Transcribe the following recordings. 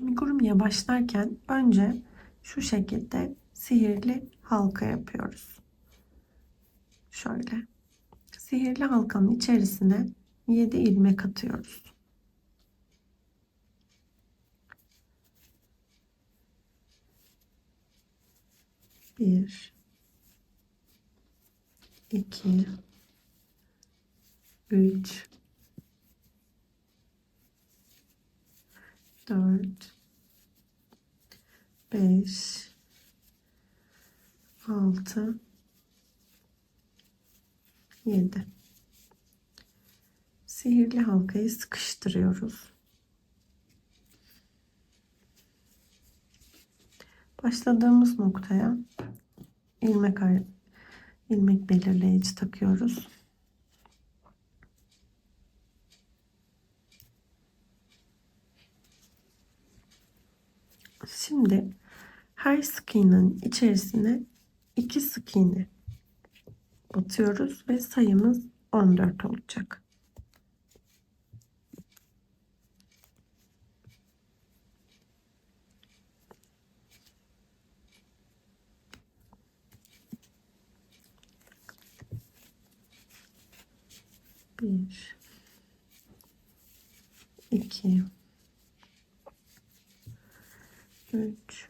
Amigurumi'ye başlarken önce şu şekilde sihirli halka yapıyoruz. Şöyle. Sihirli halkanın içerisine 7 ilmek atıyoruz. Bir, iki, üç, dört, beş, altı, yedi. Sihirli halkayı sıkıştırıyoruz. Başladığımız noktaya ilmek ilmek belirleyici takıyoruz. Şimdi her sık iğnenin içerisine iki sık iğne batıyoruz ve sayımız 14 olacak. Bir, iki, üç,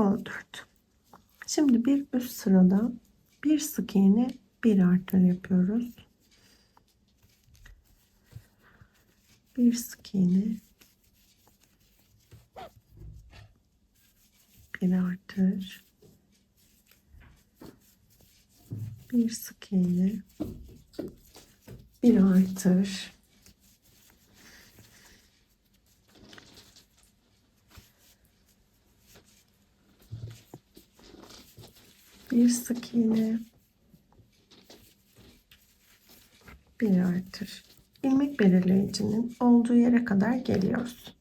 iki, on üç, on dört. Şimdi bir üst sırada bir sık iğne bir artır yapıyoruz. Bir sık iğne bir artır. Bir sık iğne bir artır. Bir sık iğne bir artır. İlmek belirleyicinin olduğu yere kadar geliyoruz.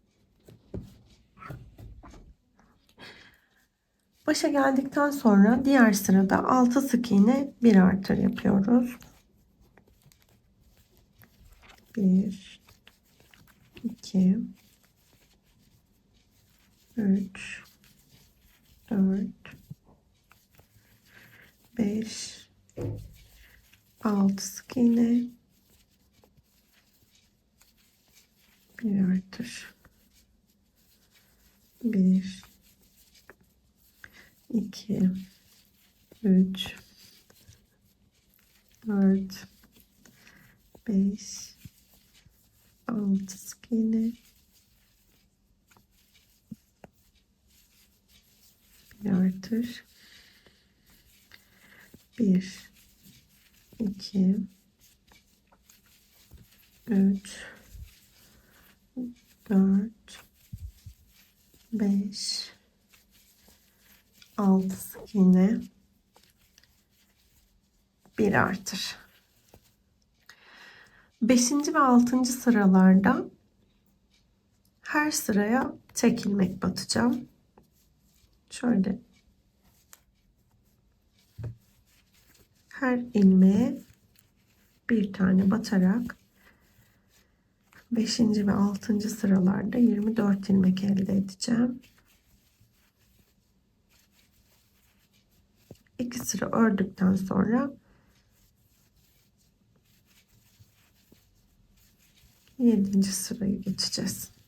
Başa geldikten sonra diğer sırada 6 sık iğne bir artır yapıyoruz. 1 2 3 4 5 6 sık iğne. Bir artır 1 2 3 4 5 6 sık iğne. Bir artır 1 2 3 4 5 6 sık iğne bir artır. 5. ve 6. sıralarda her sıraya tek ilmek batacağım. Şöyle her ilmeğe bir tane batarak 5. ve 6. sıralarda 24 ilmek elde edeceğim. İki sıra ördükten sonra yedinci sırayı geçeceğiz.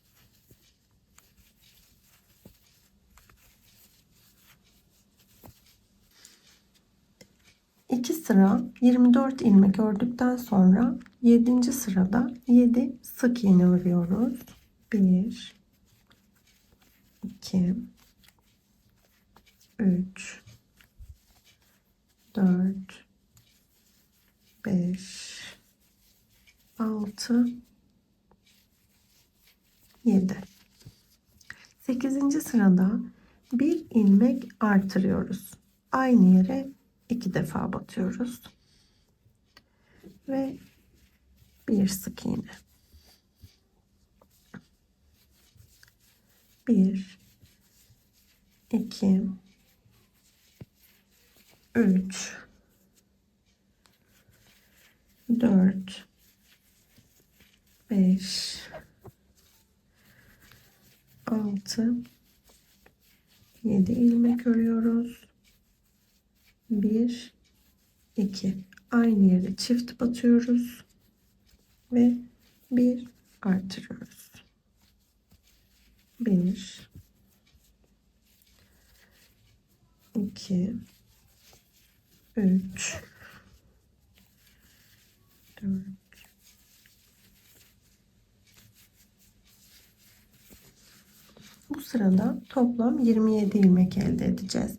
İki sıra 24 ilmek ördükten sonra 7. sırada 7 sık iğne örüyoruz. 1 2 3 4 5 6 6 7 8. sırada bir ilmek artırıyoruz. Aynı yere iki defa batıyoruz. Ve bir sık iğne. 1 2 3 4 5 6 7 ilmek örüyoruz. 1 2 aynı yere çift batıyoruz ve bir artırıyoruz. 1 2 3 4 Bu sırada toplam 27 ilmek elde edeceğiz.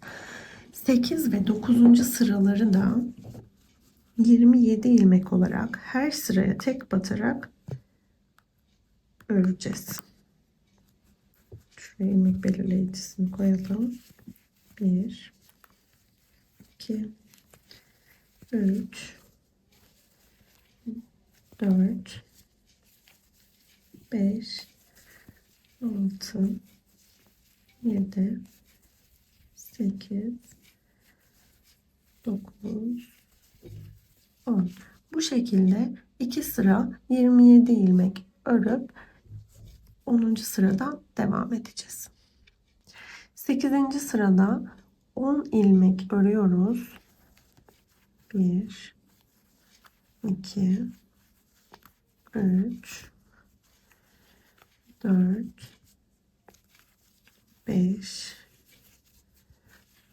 8 ve 9. sıraları da 27 ilmek olarak her sıraya tek batarak öreceğiz. Şuraya ilmek belirleyicisini koyalım. 1 2 3 4 5 6 7 8 9 10 bu şekilde iki sıra 27 ilmek örüp 10. sırada devam edeceğiz 8. sırada 10 ilmek örüyoruz 1 2 3 4 5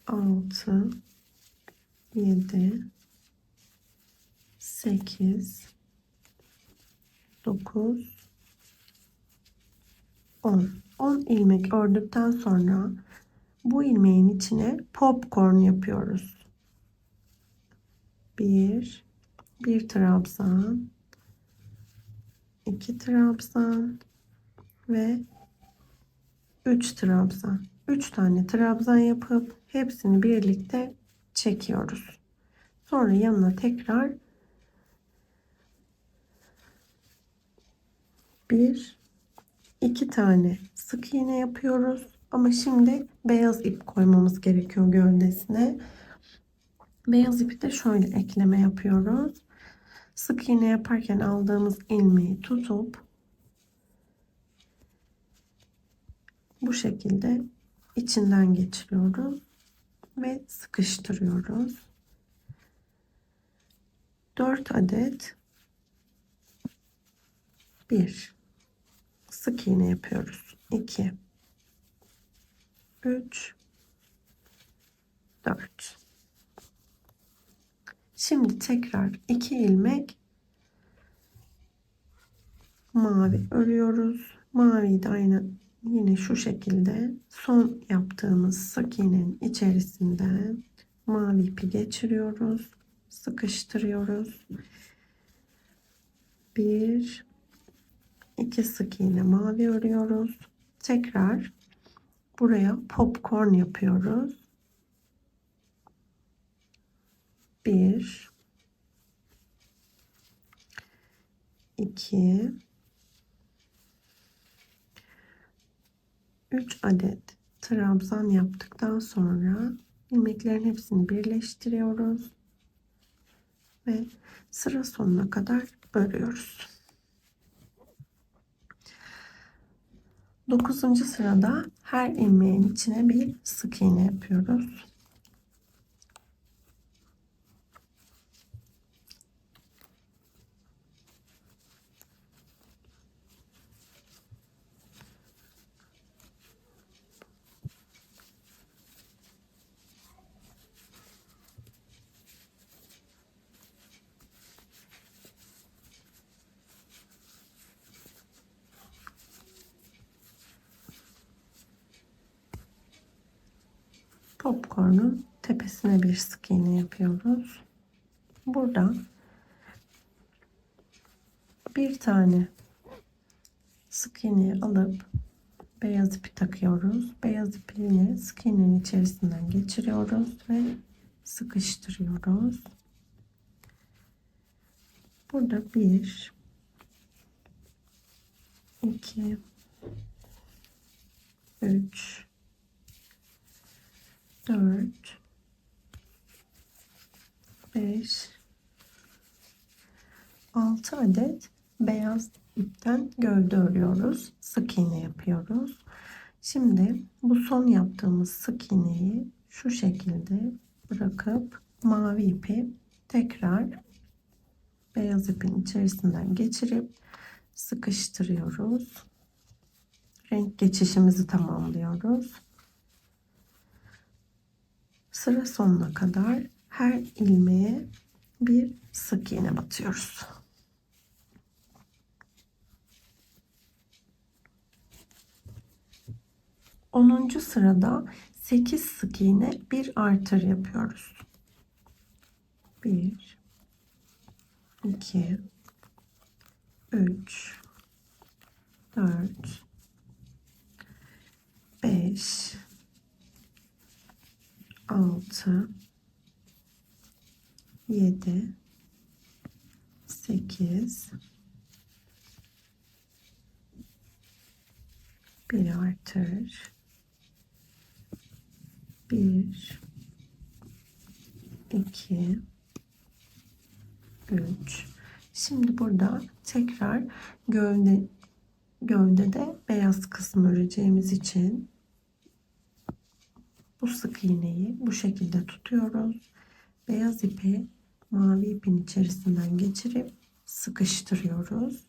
6 7 8 9 10 10 ilmek ördükten sonra bu ilmeğin içine popcorn yapıyoruz. 1 1 trabzan. 2 trabzan. Ve 3 trabzan. 3 tane trabzan yapıp hepsini birlikte çekiyoruz. Sonra yanına tekrar bir iki tane sık iğne yapıyoruz. Ama şimdi beyaz ip koymamız gerekiyor gövdesine. Beyaz ipi de şöyle ekleme yapıyoruz. Sık iğne yaparken aldığımız ilmeği tutup bu şekilde içinden geçiriyoruz ve sıkıştırıyoruz. 4 adet 1 sık iğne yapıyoruz. 2 3 4 Şimdi tekrar 2 ilmek mavi örüyoruz. Maviyi de aynı yine şu şekilde son yaptığımız sık iğnenin içerisinden mavi ipi geçiriyoruz. Sıkıştırıyoruz. Bir, iki sık iğne mavi örüyoruz. Tekrar buraya popcorn yapıyoruz. Bir, iki, 3 adet trabzan yaptıktan sonra ilmeklerin hepsini birleştiriyoruz ve sıra sonuna kadar örüyoruz. 9. sırada her ilmeğin içine bir sık iğne yapıyoruz. Popcorn'un tepesine bir sık iğne yapıyoruz. Burada bir tane sık iğneyi alıp beyaz ipi takıyoruz. Beyaz ipi yine sık iğnenin içerisinden geçiriyoruz ve sıkıştırıyoruz. Burada bir, iki, üç, dört, beş, altı adet beyaz ipten gövde örüyoruz. Sık iğne yapıyoruz. Şimdi bu son yaptığımız sık iğneyi şu şekilde bırakıp mavi ipi tekrar beyaz ipin içerisinden geçirip sıkıştırıyoruz. Renk geçişimizi tamamlıyoruz. Sıra sonuna kadar her ilmeğe bir sık iğne batıyoruz. 10. sırada 8 sık iğne bir artır yapıyoruz. 1 2 3 4 5 6 7 8 bir artır bir, iki, üç. Şimdi burada tekrar gövde gövdede beyaz kısmı öreceğimiz için bu sık iğneyi bu şekilde tutuyoruz. Beyaz ipi mavi ipin içerisinden geçirip sıkıştırıyoruz.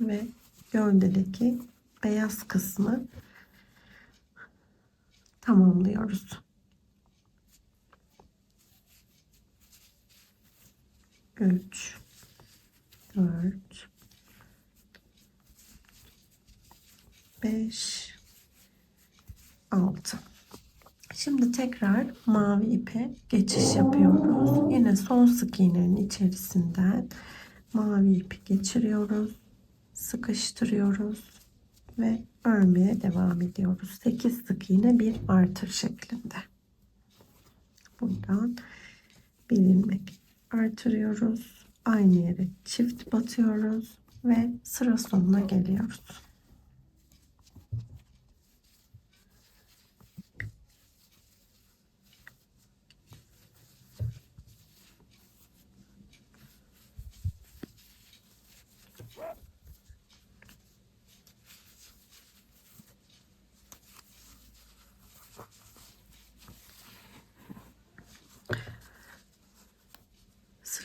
Ve gövdedeki beyaz kısmı tamamlıyoruz. Üç, dört, beş, altı. Şimdi tekrar mavi ipe geçiş yapıyoruz. Yine son sık iğnenin içerisinden mavi ipi geçiriyoruz. Sıkıştırıyoruz ve örmeye devam ediyoruz. 8 sık iğne bir artır şeklinde. Buradan bir ilmek artırıyoruz. Aynı yere çift batıyoruz ve sıra sonuna geliyoruz.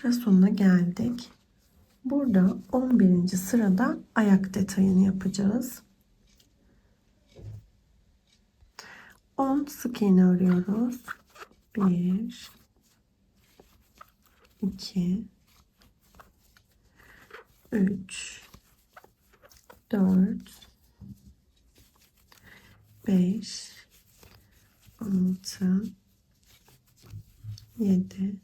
Sıra sonuna geldik. Burada 11. sırada ayak detayını yapacağız. 10 sık iğne örüyoruz. 1 2 3 4 5 6 7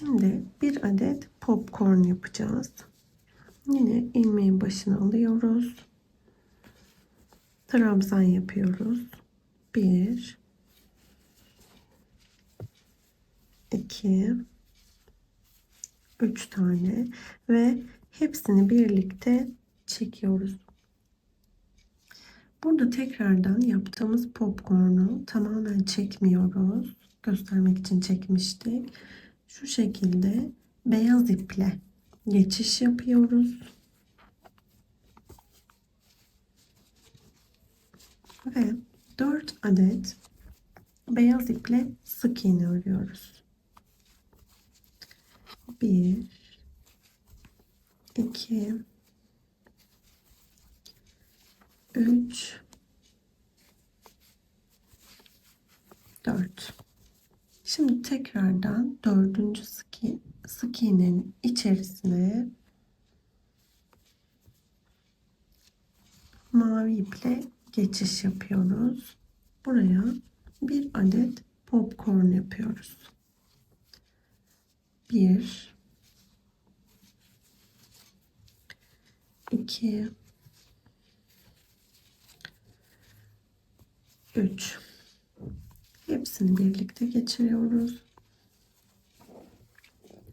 Şimdi bir adet popcorn yapacağız. Yine ilmeğin başına alıyoruz. Trabzan yapıyoruz. Bir, iki, üç tane ve hepsini birlikte çekiyoruz. Burada tekrardan yaptığımız popcornu tamamen çekmiyoruz. Göstermek için çekmiştik şu şekilde beyaz iple geçiş yapıyoruz. Ve 4 adet beyaz iple sık iğne örüyoruz. 1 2 3 4 Şimdi tekrardan dördüncü sık, iğnenin içerisine mavi iple geçiş yapıyoruz. Buraya bir adet popcorn yapıyoruz. Bir, iki, üç. Hepsini birlikte geçiriyoruz.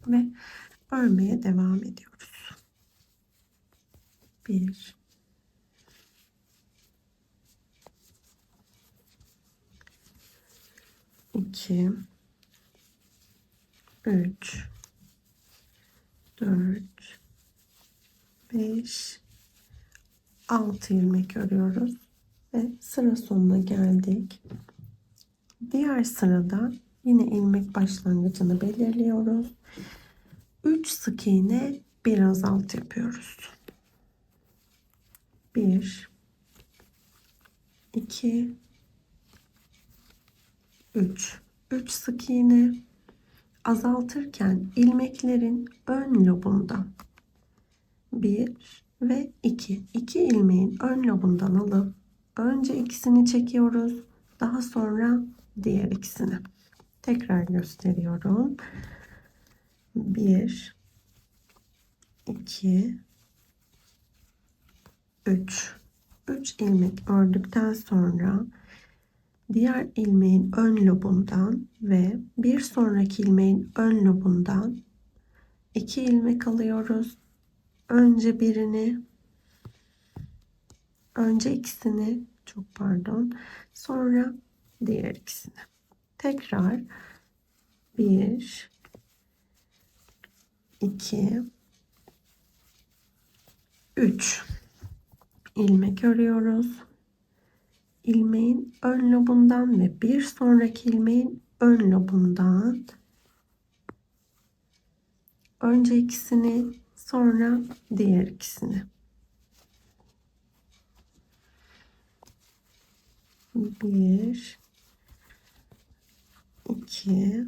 Ve örmeye devam ediyoruz. Bir, iki, üç, dört, beş, altı ilmek örüyoruz ve sıra sonuna geldik. Diğer sırada yine ilmek başlangıcını belirliyoruz. 3 sık iğne bir azalt yapıyoruz. 1 2 3 3 sık iğne azaltırken ilmeklerin ön lobundan 1 ve 2 2 ilmeğin ön lobundan alıp önce ikisini çekiyoruz. Daha sonra diğer ikisini. Tekrar gösteriyorum. 1 2 3 3 ilmek ördükten sonra diğer ilmeğin ön lobundan ve bir sonraki ilmeğin ön lobundan iki ilmek alıyoruz. Önce birini önce ikisini çok pardon sonra diğer ikisini. Tekrar 1 2 3 ilmek örüyoruz. İlmeğin ön lobundan ve bir sonraki ilmeğin ön lobundan önce ikisini sonra diğer ikisini. Bir, iki,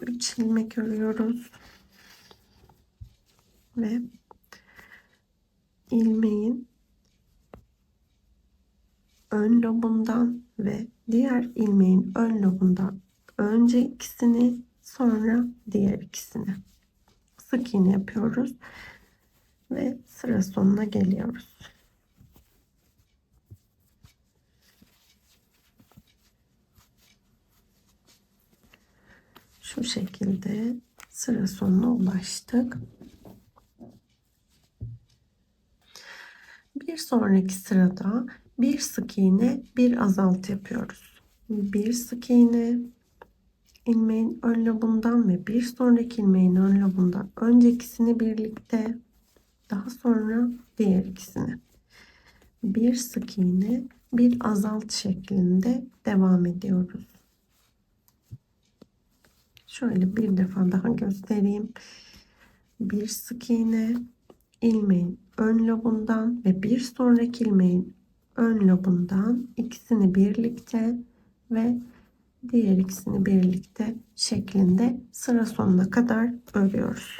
üç ilmek örüyoruz ve ilmeğin ön lobundan ve diğer ilmeğin ön lobundan önce ikisini sonra diğer ikisini sık iğne yapıyoruz ve sıra sonuna geliyoruz. Şu şekilde sıra sonuna ulaştık. Bir sonraki sırada bir sık iğne bir azaltı yapıyoruz. Bir sık iğne ilmeğin ön lobundan ve bir sonraki ilmeğin ön lobundan önce ikisini birlikte daha sonra diğer ikisini. Bir sık iğne bir azalt şeklinde devam ediyoruz. Şöyle bir defa daha göstereyim. Bir sık iğne ilmeğin ön lobundan ve bir sonraki ilmeğin ön lobundan ikisini birlikte ve diğer ikisini birlikte şeklinde sıra sonuna kadar örüyoruz.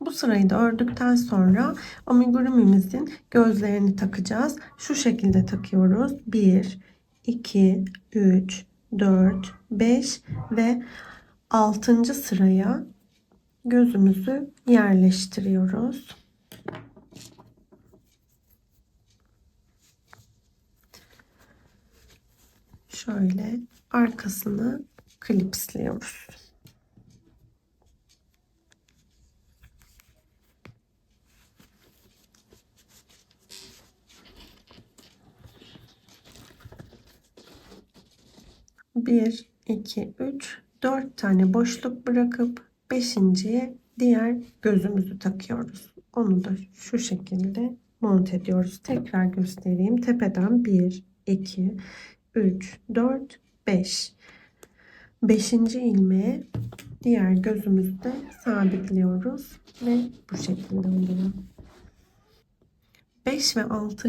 Bu sırayı da ördükten sonra amigurumi'mizin gözlerini takacağız. Şu şekilde takıyoruz. 1, 2, 3, 4, 5 ve 6. sıraya gözümüzü yerleştiriyoruz. Şöyle arkasını klipsliyoruz. Bir, iki, üç, dört tane boşluk bırakıp beşinciye diğer gözümüzü takıyoruz. Onu da şu şekilde monte ediyoruz. Tekrar göstereyim. Tepeden 1, 2, 3, 4, 5. Beşinci ilmeğe diğer gözümüzde sabitliyoruz ve bu şekilde oluyor. 5 ve 6.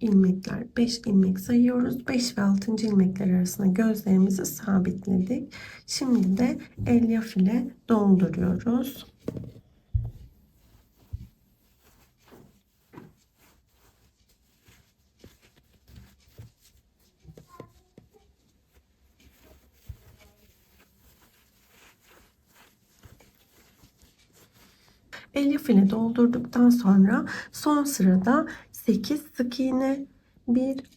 ilmekler 5 ilmek sayıyoruz. 5 ve 6. ilmekler arasında gözlerimizi sabitledik. Şimdi de elyaf ile dolduruyoruz. Elyaf ile doldurduktan sonra son sırada 8 sık iğne, 1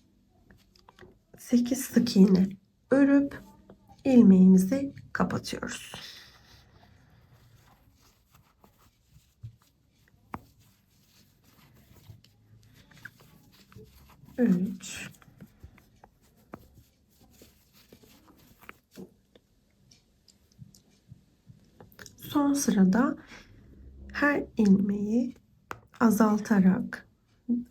8 sık iğne örüp ilmeğimizi kapatıyoruz. Üç. Son sırada her ilmeği azaltarak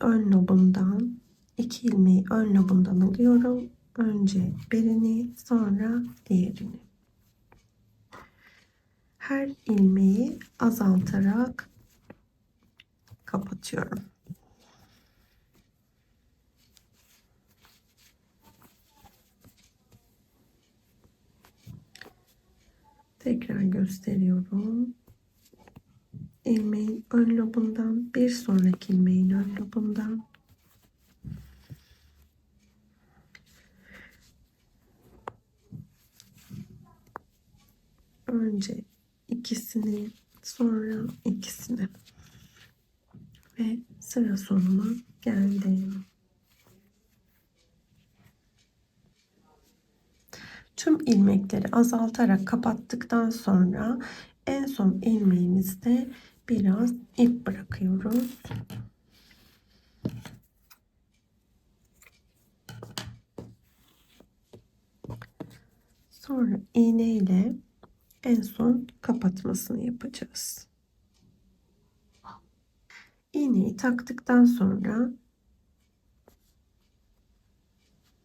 ön lobundan iki ilmeği ön lobundan alıyorum. Önce birini sonra diğerini. Her ilmeği azaltarak kapatıyorum. Tekrar gösteriyorum ilmeğin ön lobundan bir sonraki ilmeğin ön lobundan önce ikisini sonra ikisini ve sıra sonuna geldim. Tüm ilmekleri azaltarak kapattıktan sonra en son ilmeğimizde biraz ip bırakıyoruz. Sonra iğne ile en son kapatmasını yapacağız. İğneyi taktıktan sonra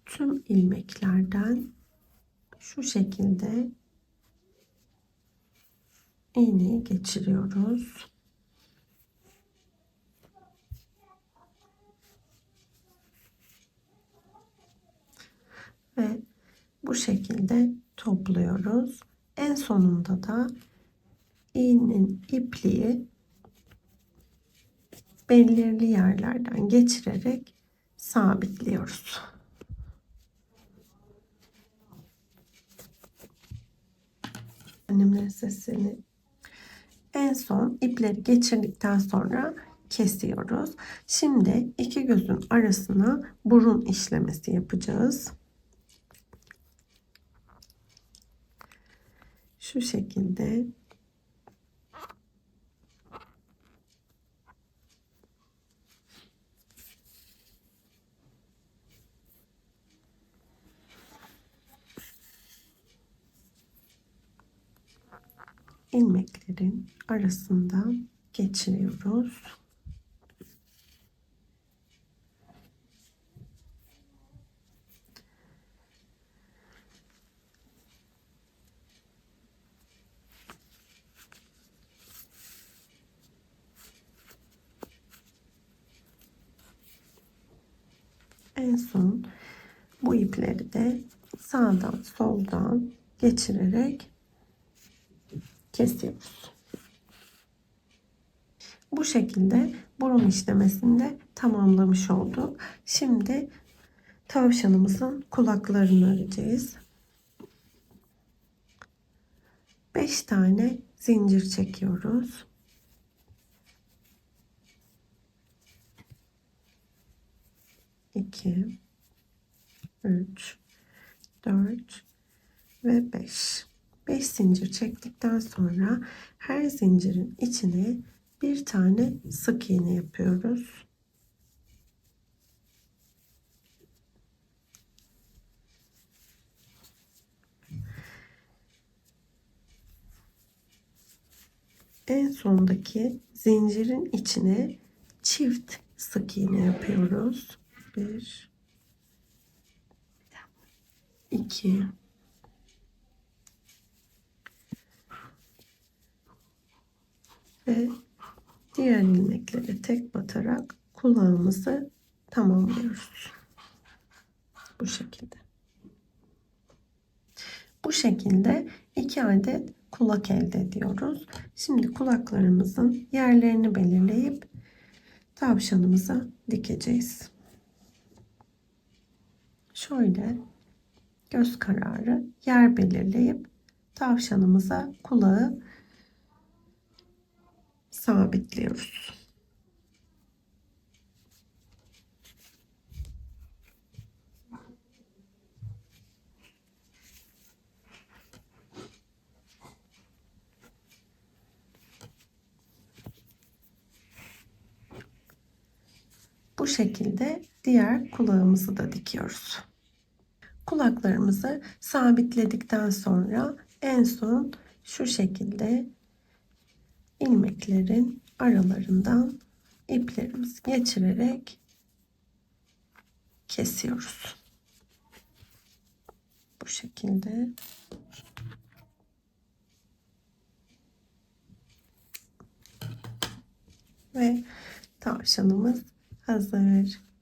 tüm ilmeklerden şu şekilde iğneyi geçiriyoruz. Ve bu şekilde topluyoruz. En sonunda da iğnenin ipliği belirli yerlerden geçirerek sabitliyoruz. Annemlerin sesini en son ipleri geçirdikten sonra kesiyoruz. Şimdi iki gözün arasına burun işlemesi yapacağız. Şu şekilde ilmeklerin arasından geçiriyoruz. En son bu ipleri de sağdan soldan geçirerek kesiyoruz. Bu şekilde burun işlemesini de tamamlamış olduk. Şimdi tavşanımızın kulaklarını öreceğiz. 5 tane zincir çekiyoruz. İki, üç, dört ve beş. 5 zincir çektikten sonra her zincirin içine bir tane sık iğne yapıyoruz. En sondaki zincirin içine çift sık iğne yapıyoruz. Bir, iki, ve diğer ilmekleri tek batarak kulağımızı tamamlıyoruz. Bu şekilde. Bu şekilde iki adet kulak elde ediyoruz. Şimdi kulaklarımızın yerlerini belirleyip tavşanımıza dikeceğiz. Şöyle göz kararı yer belirleyip tavşanımıza kulağı sabitliyoruz. Bu şekilde diğer kulağımızı da dikiyoruz. Kulaklarımızı sabitledikten sonra en son şu şekilde ilmeklerin aralarından iplerimizi geçirerek kesiyoruz. Bu şekilde ve tavşanımız hazır.